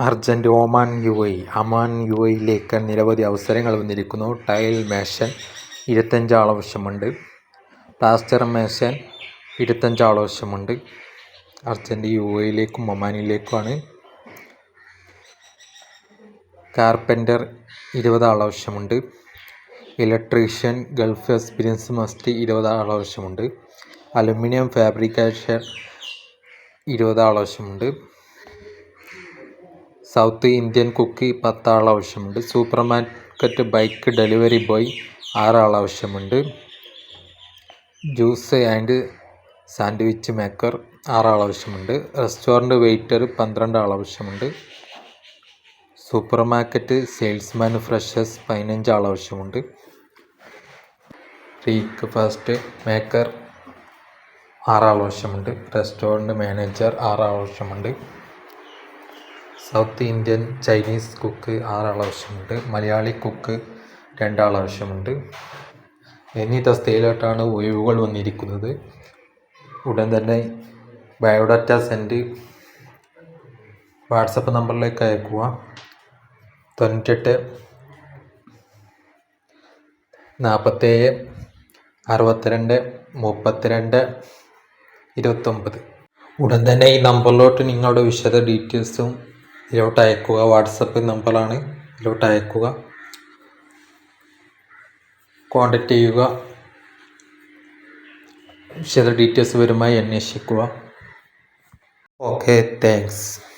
Urgent Oman U A Oman U എയിലേക്ക് നിരവധി അവസരങ്ങൾ വന്നിരിക്കുന്നു. ടൈൽ മേശൻ ഇരുപത്തഞ്ച് ആവശ്യമുണ്ട് പ്ലാസ്റ്റർ മേശൻ ഇരുപത്തഞ്ച് ആവശ്യമുണ്ട് അർജന്റ് യു എയിലേക്കും ഒമാനിലേക്കുമാണ്. കാർപ്പന്റർ ഇരുപത് ആവശ്യമുണ്ട് ഇലക്ട്രീഷ്യൻ ഗൾഫ് എക്സ്പീരിയൻസ് മസ്റ്റ് ഇരുപത് ആവശ്യമുണ്ട് അലുമിനിയം ഫാബ്രിക്കേഷൻ ഇരുപത് ആവശ്യമുണ്ട് സൗത്ത് ഇന്ത്യൻ കുക്ക് പത്താൾ ആവശ്യമുണ്ട് super market bike delivery boy ആറാൾ ആവശ്യമുണ്ട് ജ്യൂസ് ആൻഡ് സാൻഡ്വിച്ച് മേക്കർ ആറാൾ ആവശ്യമുണ്ട് റെസ്റ്റോറന്റ് വെയിറ്റർ പന്ത്രണ്ട് ആൾ ആവശ്യമുണ്ട് സൂപ്പർ മാർക്കറ്റ് സെയിൽസ്മാൻ ഫ്രഷേഴ്സ് പതിനഞ്ച് ആൾ ആവശ്യമുണ്ട് ബ്രേക്ക് ഫാസ്റ്റ് മേക്കർ ആറാൾ ആവശ്യമുണ്ട് റെസ്റ്റോറന്റ് മാനേജർ ആറാൾ ആവശ്യമുണ്ട് സൗത്ത് ഇന്ത്യൻ ചൈനീസ് കുക്ക് ആറാളാവശ്യമുണ്ട്. മലയാളി കുക്ക് രണ്ടാളാവശ്യമുണ്ട്. എന്നീ തസ്തികയിലോട്ടാണ് ഒഴിവുകൾ വന്നിരിക്കുന്നത്. ഉടൻ തന്നെ ബയോഡാറ്റ സെൻഡ് വാട്സപ്പ് നമ്പറിലേക്ക് അയക്കുക. തൊണ്ണൂറ്റെട്ട് നാൽപ്പത്തേഴ് അറുപത്തിരണ്ട് മുപ്പത്തിരണ്ട് ഇരുപത്തൊമ്പത്. ഉടൻ തന്നെ ഈ നമ്പറിലോട്ട് നിങ്ങളുടെ വിശദ ഡീറ്റെയിൽസും ഇതിലോട്ട് അയക്കുക വാട്സപ്പ് നമ്പറാണ് ഇതിലോട്ട് അയക്കുക കോണ്ടാക്റ്റ് ചെയ്യുക. വിശദ ഡീറ്റെയിൽസ് വരുമായി അന്വേഷിക്കുക. Okay thanks.